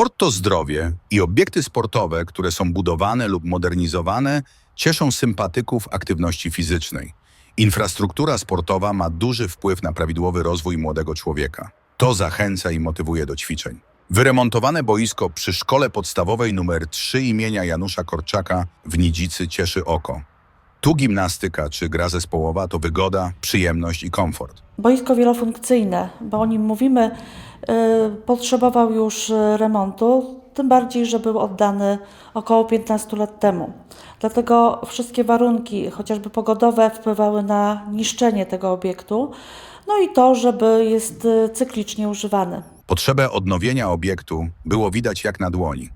Sport to zdrowie i obiekty sportowe, które są budowane lub modernizowane, cieszą sympatyków aktywności fizycznej. Infrastruktura sportowa ma duży wpływ na prawidłowy rozwój młodego człowieka. To zachęca i motywuje do ćwiczeń. Wyremontowane boisko przy szkole podstawowej nr 3 imienia Janusza Korczaka w Nidzicy cieszy oko. Tu gimnastyka czy gra zespołowa to wygoda, przyjemność i komfort. Boisko wielofunkcyjne, bo o nim mówimy, y, potrzebował już remontu, tym bardziej, że był oddany około 15 lat temu. Dlatego wszystkie warunki, chociażby pogodowe, wpływały na niszczenie tego obiektu, no i to, żeby jest cyklicznie używany. Potrzebę odnowienia obiektu było widać jak na dłoni.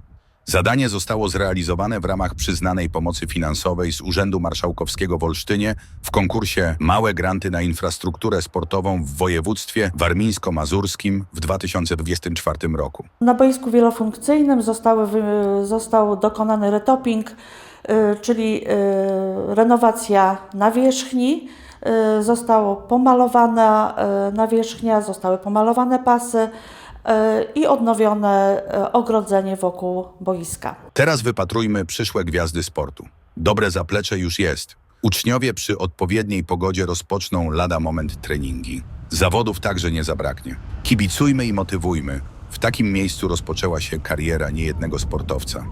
Zadanie zostało zrealizowane w ramach przyznanej pomocy finansowej z Urzędu Marszałkowskiego w Olsztynie w konkursie Małe granty na infrastrukturę sportową w województwie warmińsko-mazurskim w 2024 roku. Na boisku wielofunkcyjnym zostały, został dokonany retopping, y, czyli y, renowacja nawierzchni. y, Zostało pomalowana nawierzchnia, zostały pomalowane pasy i odnowione y, ogrodzenie wokół boiska. Teraz wypatrujmy przyszłe gwiazdy sportu. Dobre zaplecze już jest. Uczniowie przy odpowiedniej pogodzie rozpoczną lada moment treningi. Zawodów także nie zabraknie. Kibicujmy i motywujmy. W takim miejscu rozpoczęła się kariera niejednego sportowca.